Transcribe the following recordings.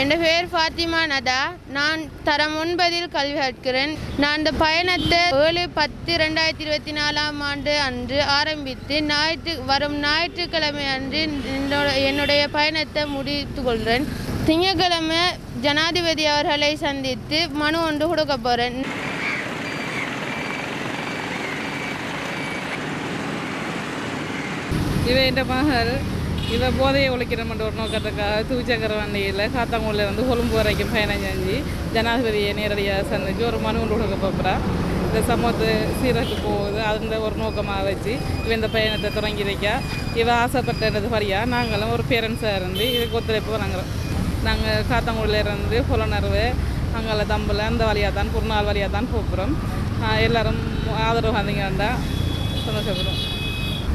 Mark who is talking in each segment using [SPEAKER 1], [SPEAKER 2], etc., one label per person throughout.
[SPEAKER 1] என் பேர் ஃபாத்திமா நதா. நான் தரம் ஒன்பதில் கல்வி கற்கிறேன். நான் இந்த பயணத்தை ஏழு பத்து ரெண்டாயிரத்தி இருபத்தி நாலாம் ஆண்டு அன்று ஆரம்பித்து ஞாயிற்று வரும் ஞாயிற்றுக்கிழமை அன்று என்னோட- என்னுடைய பயணத்தை முடித்து கொள்கிறேன். திங்கட்கிழமை ஜனாதிபதி அவர்களை சந்தித்து மனு ஒன்று கொடுக்க போகிறேன்
[SPEAKER 2] இவ என்ற மகள் இதை போதையை ஒழிக்கணும்ன்ற ஒரு நோக்கத்துக்காக தூச்சக்கர வண்டியில் காத்தாங்குடியில் வந்து கொழும்பு வரைக்கும் பயணம் செஞ்சு ஜனாதிபதியை நேரடியாக சந்திச்சு ஒரு மனு ஒன்று கொடுக்க போகிறா இந்த சமூகத்து சீரக்கு போகுது. அந்த ஒரு நோக்கமாக வச்சு இவ இந்த பயணத்தை தொடங்கி வைக்க. இவ ஆசைப்பட்டது வழியா நாங்களும் ஒரு பேரண்ட்ஸாக இருந்து இதுக்கு ஒத்துழைப்பு வழங்குறோம். நாங்கள் காத்தாங்குடியில் இருந்து புலனர்வு அங்கே தம்பில் அந்த வழியாக தான் குறுநாள் வழியாக தான் போகிறோம் எல்லோரும் ஆதரவு வந்தீங்கன்னா சந்தோஷப்படுறோம்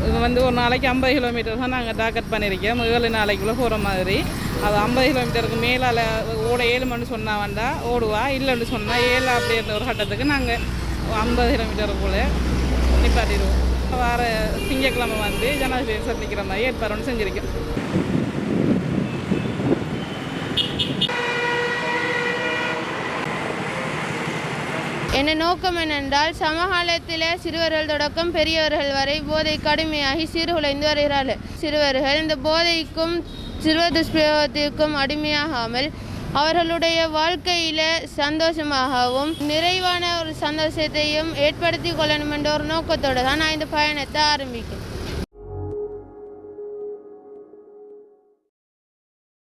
[SPEAKER 2] இது வந்து ஒரு நாளைக்கு ஐம்பது கிலோமீட்டர் தான் நாங்கள் டாக்கெட் பண்ணியிருக்கோம் ஏழு நாளைக்குள்ளே போகிற மாதிரி. அது ஐம்பது கிலோமீட்டருக்கு மேலால் ஓட ஏழு மணி சொன்னால் வந்தால் ஓடுவா இல்லைன்னு சொன்னால் ஏழு அப்படின்ற ஒரு கட்டத்துக்கு நாங்கள் ஐம்பது கிலோமீட்டருக்குள்ளே நிப்பாட்டிடுவோம். வார திங்கக்கிழமை வந்து ஜனாதிபதி சந்திக்கிற மாதிரி ஏற்பாடு செஞ்சுருக்கோம்.
[SPEAKER 1] என் நோக்கம் என்னென்றால் சமகாலத்தில் சிறுவர்கள் தொடக்கம் பெரியவர்கள் வரை போதை கடுமையாகி சீர்குலைந்து வருகிறார்கள். சிறுவர்கள் இந்த போதைக்கும் சிறுவர் துஷ்பிரயோகத்திற்கும் அடிமையாகாமல் அவர்களுடைய வாழ்க்கையில் சந்தோஷமாகவும் நிறைவான ஒரு சந்தோஷத்தையும் ஏற்படுத்தி கொள்ளணும் என்ற ஒரு நோக்கத்தோடு தான் நான் இந்த பயணத்தை ஆரம்பிக்கிறேன்.